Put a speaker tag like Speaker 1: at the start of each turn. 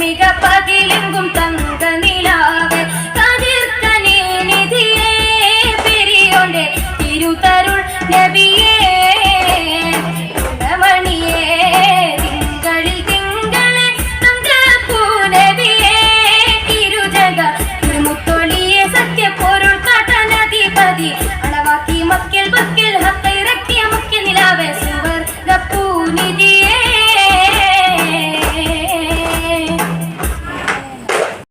Speaker 1: മിക പകിലെങ്കും